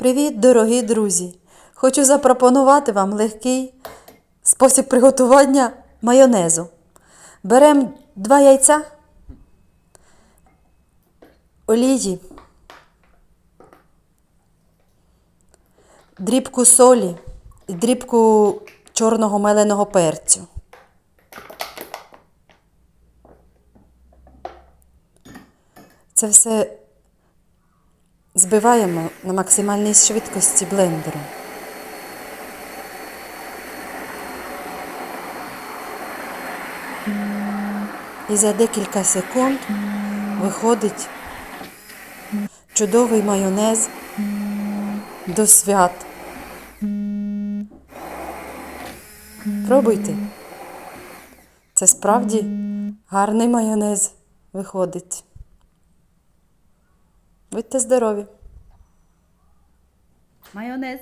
Привіт, дорогі друзі! Хочу запропонувати вам легкий спосіб приготування майонезу. Беремо два яйця, олії, дрібку солі і дрібку чорного меленого перцю. Це все збиваємо на максимальній швидкості блендером. І за декілька секунд виходить чудовий майонез до свят. Пробуйте. Це справді гарний майонез виходить. Будьте здорові! Майонез.